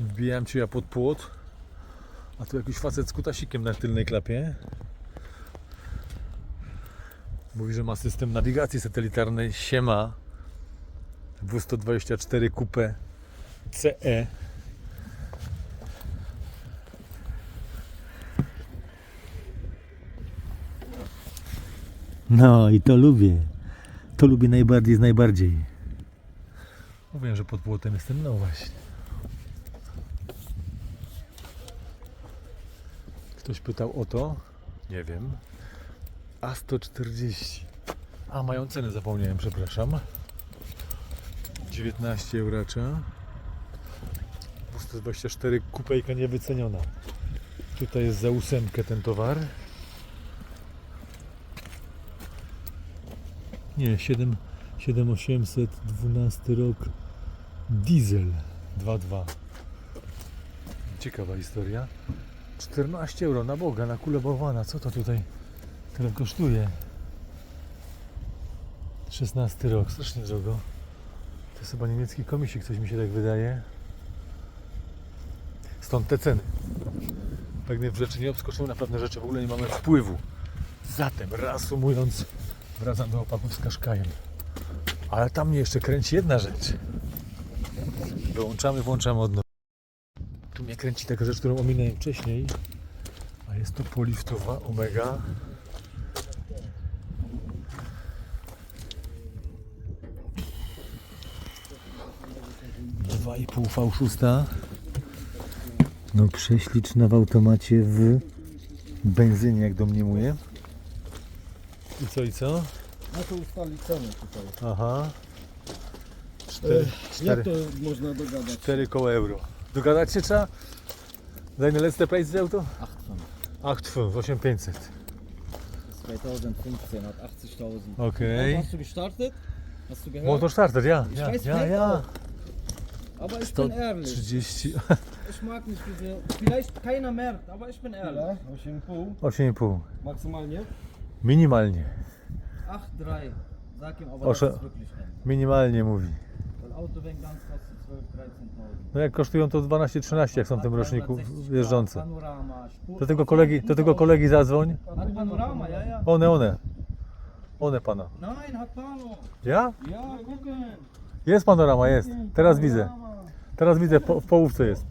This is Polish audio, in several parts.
Wbijałem cię ja pod płot, a tu jakiś facet z kutasikiem na tylnej klapie. Mówi, że ma system nawigacji satelitarnej Siema W124 Coupe CE. No i to lubię. To lubię najbardziej z najbardziej. Mówiłem, że pod płotem jestem, no właśnie. Ktoś pytał o to? Nie wiem. A140. A, mają cenę, zapomniałem, przepraszam. 19 euracza. 124 kupejka niewyceniona. Tutaj jest za ósemkę ten towar. Nie, 7, 7800, 12 rok. Diesel 2.2. Ciekawa historia. 14 euro na Boga, na kulę bałwana. Co to tutaj tyle kosztuje? 16 rok, strasznie drogo. To jest chyba niemiecki komisik, coś mi się tak wydaje. Stąd te ceny. Pewnych rzeczy nie obskoczyły, na pewne rzeczy w ogóle nie mamy wpływu. Zatem, reasumując, wracam do opaków z kaszkajem. Ale tam mnie jeszcze kręci jedna rzecz. Wyłączamy, włączamy od. Mnie kręci taka rzecz, którą ominąłem wcześniej. A jest to poliftowa Omega. Dwa i pół V6. No prześliczna w automacie w benzynie, jak domniemuję. I co, i co? No to ustali cenę tutaj. Aha. Cztery, E, jak cztery, to można dogadać? cztery koło euro. Dogadać się trzeba? Deine letzte Preis des Auto? 8,5. 8,5, 8500. 2015 hat 80.000. Okay. Hast du gestartet? Hast du gehört? Motor starter, ja. Ich Ja, weiß, ja, ja. auch. Aber ich bin ehrlich. 130, Ich mag nicht diese. Vielleicht keiner merkt, aber ich bin ehrlich. 8,5. 8,5. Maksymalnie? Minimalnie. 8,3. Sag ihm aber, Osche- das ist wirklich. Minimalnie mówi. Weil Auto wegen ganz kostet 12, 13.000. No jak kosztują to 12-13, jak są w tym roczniku jeżdżące. Do tego kolegi, do tego kolegi zadzwoń. One, one. One pana. Ja? Jest panorama, jest. Teraz widzę. Teraz widzę, po, w połówce jest.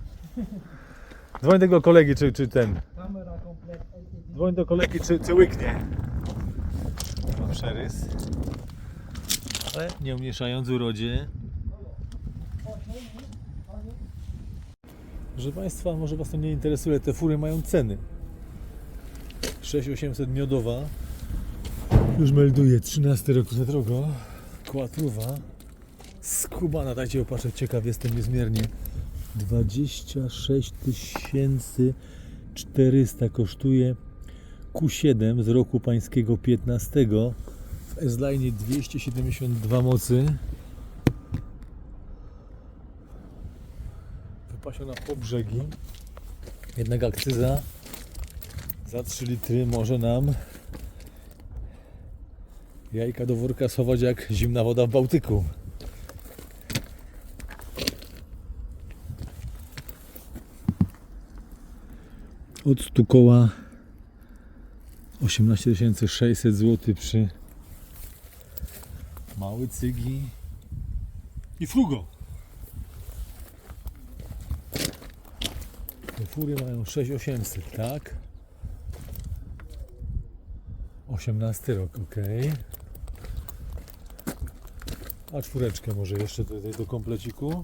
Dzwoń tego kolegi, czy, czy ten. Dzwoń do kolegi, czy, czy łyknie. Mam przerys. Ale nie umniejszając urodzie. Proszę Państwa, może Was to nie interesuje, te fury mają ceny. 6800 miodowa. Już melduje 13 rok za drogo. Kłatruwa. Skubana, dajcie opatrzeć, ciekaw jestem niezmiernie. 26 400 kosztuje Q7 z roku pańskiego 15 w S-Line 272 mocy wypasiona po brzegi jednak akcyza. Za 3 litry może nam jajka do worka schować jak zimna woda w Bałtyku. Od 100 koła 18 600 zł przy mały cygi i frugo. Te fury mają 6800, tak? 18 rok, ok. A czwóreczkę może jeszcze tutaj do kompleciku.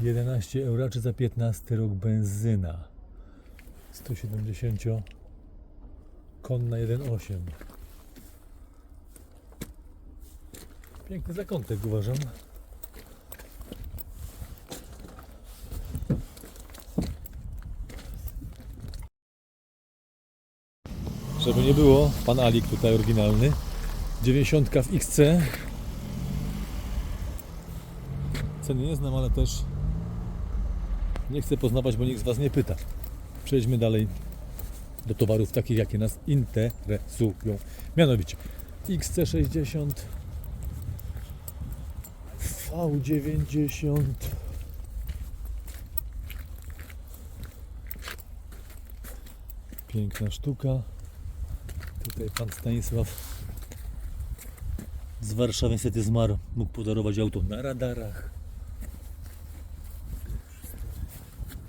11 euro, czy za 15 rok benzyna. 170 konna 1.8 piękny zakątek uważam żeby nie było. Pan Alik tutaj oryginalny. 90 w XC. Ceny nie znam, ale też nie chcę poznawać, bo nikt z Was nie pyta. Przejdźmy dalej do towarów takich, jakie nas interesują. Mianowicie XC60 V90 Piękna sztuka. Tutaj pan Stanisław z Warszawy niestety zmarł. Mógł podarować auto na radarach.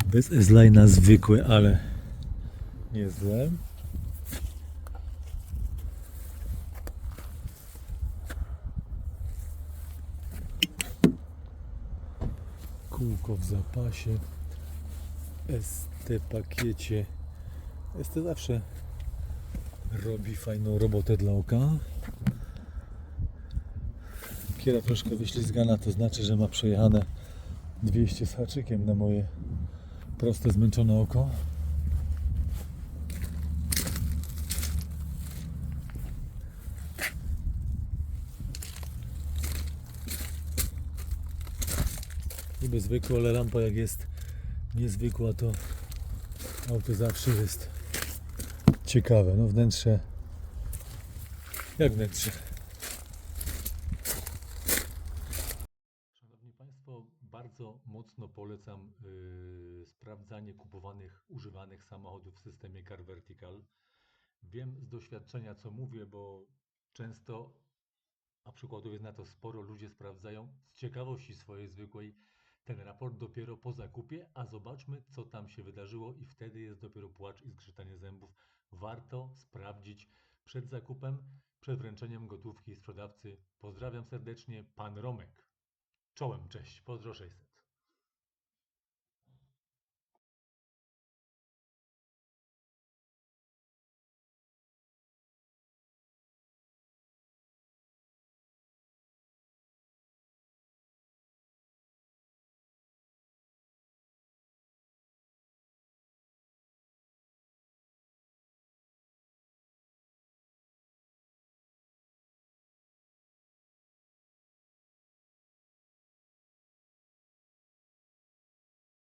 Bez S-Line'a zwykłe, ale niezłe. Kółko w zapasie. ST pakiecie. ST zawsze robi fajną robotę dla oka. Kiera troszkę wyślizgana, to znaczy, że ma przejechane 200 z haczykiem na moje proste, zmęczone oko. Niby zwykła, ale lampa jak jest niezwykła, to auto zawsze jest ciekawe. No wnętrze, jak wnętrze? Szanowni Państwo, bardzo mocno polecam yy, sprawdzanie kupowanych, używanych samochodów w systemie Car Vertical. Wiem z doświadczenia, co mówię, bo często, a przykładów jest na to sporo, ludzie sprawdzają z ciekawości swojej zwykłej ten raport dopiero po zakupie, a zobaczmy, co tam się wydarzyło i wtedy jest dopiero płacz i zgrzytanie zębów. Warto sprawdzić przed zakupem, przed wręczeniem gotówki sprzedawcy. Pozdrawiam serdecznie, pan Romek. Czołem, cześć, pozdro 600.